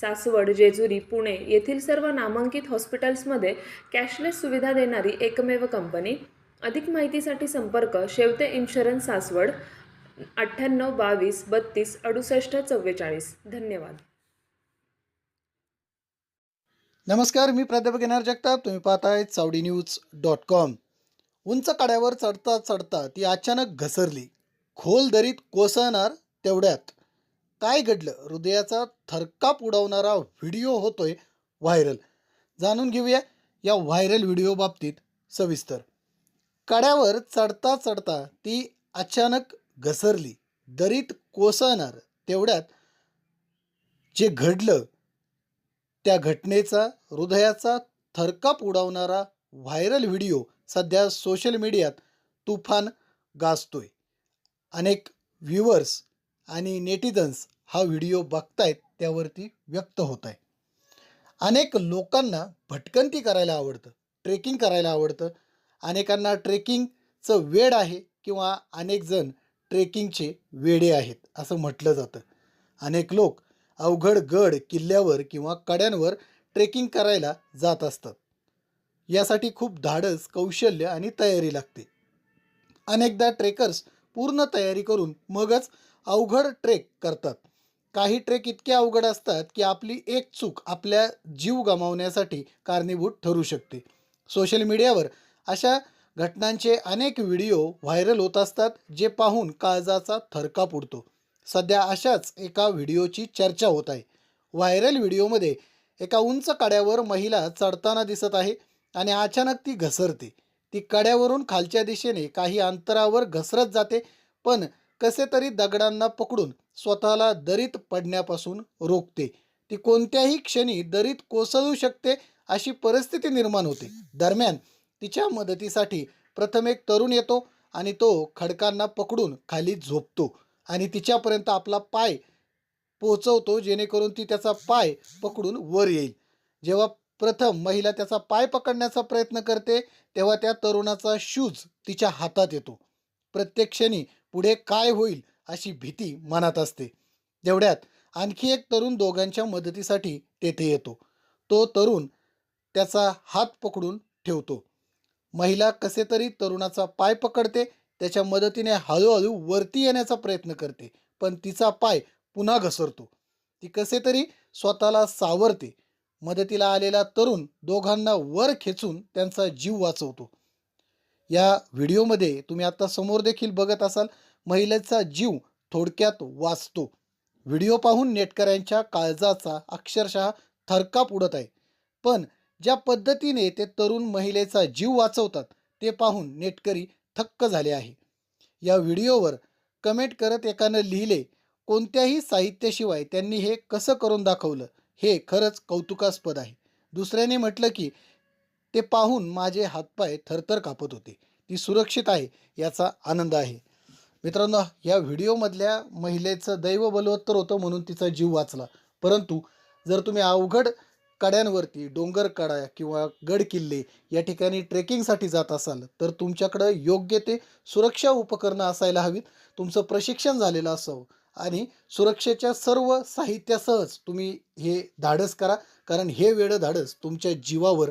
सासवड जेजुरी पुणे येथील सर्व नामांकित हॉस्पिटल्समध्ये कॅशलेस सुविधा देणारी एकमेव कंपनी. अधिक माहितीसाठी संपर्क शेवते इन्शुरन्स सासवड अठ्ठ्याण्णव बावीस बत्तीस अडुसष्ट चव्वेचाळीस. धन्यवाद. नमस्कार मी प्राध्यापक येणार जगताप. तुम्ही पाहताय चावडी न्यूज डॉट कॉम. उंच कड्यावर चढता चढता ती अचानक घसरली. खोल दरीत कोसळणार तेवढ्यात. काय घडलं? हृदयाचा थरकाप उडवणारा व्हिडिओ होतोय व्हायरल. जाणून घेऊया या व्हायरल व्हिडिओ बाबतीत सविस्तर. कड्यावर चढता चढता ती अचानक घसरली. दरीत कोसळणार तेवढ्यात जे घडलं त्या घटनेचा हृदयाचा थरकाप उडवणारा व्हायरल व्हिडिओ सध्या सोशल मीडियात तुफान गाजतोय. अनेक व्ह्युअर्स आणि नेटिझन्स हा व्हिडिओ बघतायत त्यावरती व्यक्त होत आहे अनेक लोकांना भटकंती करायला आवडतं ट्रेकिंग करायला आवडतं. अनेकांना ट्रेकिंगचं वेड आहे किंवा अनेकजण ट्रेकिंगचे वेडे आहेत असं म्हटलं जातं. अनेक लोक अवघड गड किल्ल्यावर किंवा कड्यांवर ट्रेकिंग करायला जात असतात. यासाठी खूप धाडस कौशल्य आणि तयारी लागते. अनेकदा ट्रेकर्स पूर्ण तयारी करून मगच अवघड ट्रेक करतात. काही ट्रेक इतके अवघड असतात की आपली एक चूक आपल्या जीव गमावण्यासाठी कारणीभूत ठरू शकते. सोशल मीडियावर अशा घटनांचे अनेक व्हिडिओ व्हायरल होत असतात जे पाहून काळजाचा थरकाप उडतो. सध्या अशाच एका व्हिडिओची चर्चा होत आहे. व्हायरल व्हिडिओमध्ये एका उंच कड्यावर महिला चढताना दिसत आहे आणि अचानक ती घसरते. ती कड्यावरून खालच्या दिशेने काही अंतरावर घसरत जाते पण कसे तरी दगडांना पकडून स्वतःला दरीत पडण्यापासून रोखते. ती कोणत्याही क्षणी दरीत कोसळू शकते अशी परिस्थिती निर्माण होते. दरम्यान तिच्या मदतीसाठी प्रथम एक तरुण येतो आणि तो खडकांना पकडून खाली झोपतो आणि तिच्यापर्यंत आपला पाय पोचवतो जेणेकरून ती त्याचा पाय पकडून वर येईल. जेव्हा प्रथम महिला त्याचा पाय पकडण्याचा प्रयत्न करते तेव्हा त्या तरुणाचा शूज तिच्या हातात येतो. प्रत्येक क्षणी पुढे काय होईल अशी भीती मनात असते. तेवढ्यात आणखी एक तरुण दोघांच्या मदतीसाठी तेथे येतो. तो तरुण त्याचा हात पकडून ठेवतो. महिला कसे तरी तरुणाचा पाय पकडते त्याच्या मदतीने हळूहळू वरती येण्याचा प्रयत्न करते पण तिचा पाय पुन्हा घसरतो. ती कसे तरी स्वतःला सावरते. मदतीला आलेला तरुण दोघांना वर खेचून त्यांचा जीव वाचवतो. या व्हिडिओमध्ये तुम्ही आता समोर देखील बघत असाल महिलेचा जीव थोडक्यात वाचतो. व्हिडिओ पाहून नेटकऱ्यांच्या काळजाचा अक्षरशः थरकाप उडत आहे. पण ज्या पद्धतीने ते तरुण महिलेचा जीव वाचवतात ते पाहून नेटकरी थक्क झाले आहे. या व्हिडिओवर कमेंट करत एकानं लिहिले कोणत्याही साहित्याशिवाय त्यांनी हे कसं करून दाखवलं? हे खरंच कौतुकास्पद आहे. दुसऱ्याने म्हटलं की ते पाहून माझे हातपाय थरथर कापत होते. ती सुरक्षित आहे याचा आनंद आहे. मित्रांनो या व्हिडिओमधल्या महिलेचं दैव बलवत्तर होतं म्हणून तिचा जीव वाचला. परंतु जर तुम्ही अवघड कड्यांवरती डोंगर कडा किंवा गड किल्ले या ठिकाणी ट्रेकिंगसाठी जात असाल तर तुमच्याकडं योग्य ते सुरक्षा उपकरणं असायला हवीत. तुमचं प्रशिक्षण झालेलं असावं आणि सुरक्षेच्या सर्व साहित्यासहच तुम्ही हे धाडस करा. कारण हे वेळं धाडस तुमच्या जीवावर